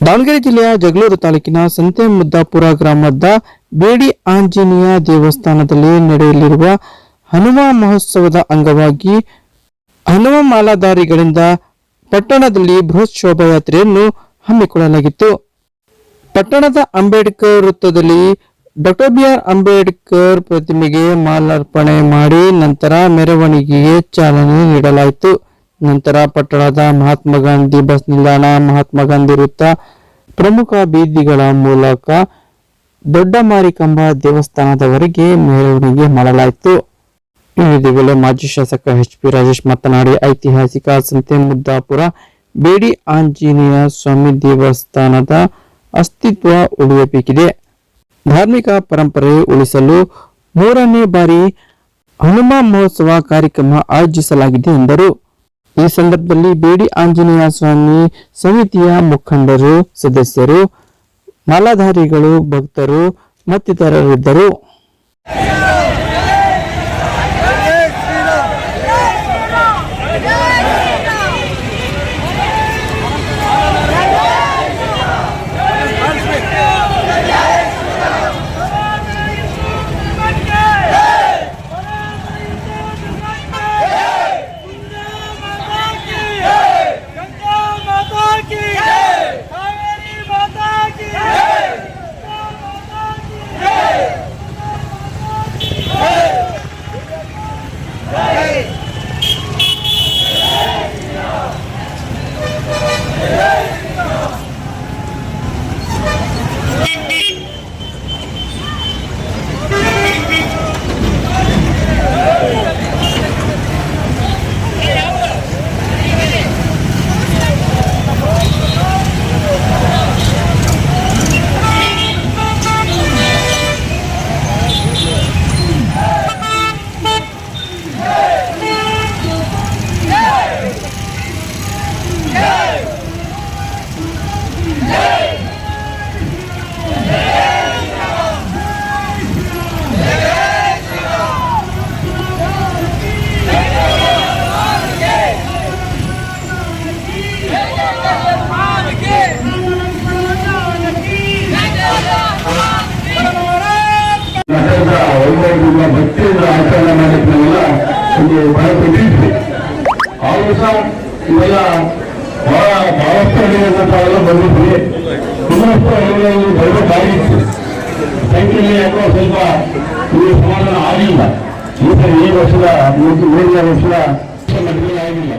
ದಾವಣಗೆರೆ ಜಿಲ್ಲೆಯ ಜಗಳೂರು ತಾಲೂಕಿನ ಸಂತೆಮುದ್ದಾಪುರ ಗ್ರಾಮದ ಬೇಡಿ ಆಂಜನೇಯ ದೇವಸ್ಥಾನದಲ್ಲಿ ನಡೆಯಲಿರುವ ಹನುಮ ಮಹೋತ್ಸವದ ಅಂಗವಾಗಿ ಹನುಮ ಮಾಲಾಧಾರಿಗಳಿಂದ ಪಟ್ಟಣದಲ್ಲಿ ಬೃಹತ್ ಶೋಭಾಯಾತ್ರೆಯನ್ನು ಹಮ್ಮಿಕೊಳ್ಳಲಾಗಿತ್ತು. ಪಟ್ಟಣದ ಅಂಬೇಡ್ಕರ್ ವೃತ್ತದಲ್ಲಿ ಡಾಕ್ಟರ್ ಬಿ ಆರ್ ಅಂಬೇಡ್ಕರ್ ಪ್ರತಿಮೆಗೆ ಮಾಲಾರ್ಪಣೆ ಮಾಡಿ ನಂತರ ಮೆರವಣಿಗೆಗೆ ಚಾಲನೆ ನೀಡಲಾಯಿತು. ನಂತರ ಪಟ್ಟಣದ ಮಹಾತ್ಮ ಗಾಂಧಿ ಬಸ್ ನಿಲ್ದಾಣ, ಮಹಾತ್ಮ ಗಾಂಧಿ ವೃತ್ತ, ಪ್ರಮುಖ ಬೀದಿಗಳ ಮೂಲಕ ದೊಡ್ಡ ಮಾರಿಕಂಬ ದೇವಸ್ಥಾನದವರೆಗೆ ಮೆರವಣಿಗೆ ಮಾಡಲಾಯಿತು. ಇದೇ ವೇಳೆ ಮಾಜಿ ಶಾಸಕ ಎಚ್ ಪಿ ರಾಜೇಶ್ ಮಾತನಾಡಿ, ಐತಿಹಾಸಿಕ ಸಂತೆ ಮುದ್ದಾಪುರ, ಬೇಡಿ ಆಂಜನೇಯ ಸ್ವಾಮಿ ದೇವಸ್ಥಾನದ ಅಸ್ತಿತ್ವ ಉಳಿಯಬೇಕಿದೆ. ಧಾರ್ಮಿಕ ಪರಂಪರೆ ಉಳಿಸಲು ಮೂರನೇ ಬಾರಿ ಹನುಮ ಮಹೋತ್ಸವ ಕಾರ್ಯಕ್ರಮ ಆಯೋಜಿಸಲಾಗಿದೆ ಎಂದರು. ಈ ಸಂದರ್ಭದಲ್ಲಿ ಬೇಡಿ ಆಂಜನೇಯ ಸ್ವಾಮಿ ಸಮಿತಿಯ ಮುಖಂಡರು ಸದಸ್ಯರು ಮಾಲಾಧಾರಿಗಳು ಭಕ್ತರು ಮತ್ತಿತರರಿದ್ದರು. ಇವೆಲ್ಲ ಬಹಳ ಬಹಳಷ್ಟು ತಾವೆಲ್ಲ ಬಂದಿದ್ವಿ ಇನ್ನಷ್ಟು ಹಳ್ಳಿಗಳಲ್ಲಿ ಬರಬೇಕಾಗಿತ್ತು ಸೈಕಲ್ ಯಾಕೋ ಸ್ವಲ್ಪ ಈ ಸಮಾಧಾನ ಆಗಿಲ್ಲ ಈ ಸರಿ ಈ ವರ್ಷದ ಮೂರು ಮೂರನೇ ವರ್ಷದ ಮಟ್ಟದಲ್ಲಿ ಆಗಿಲ್ಲ.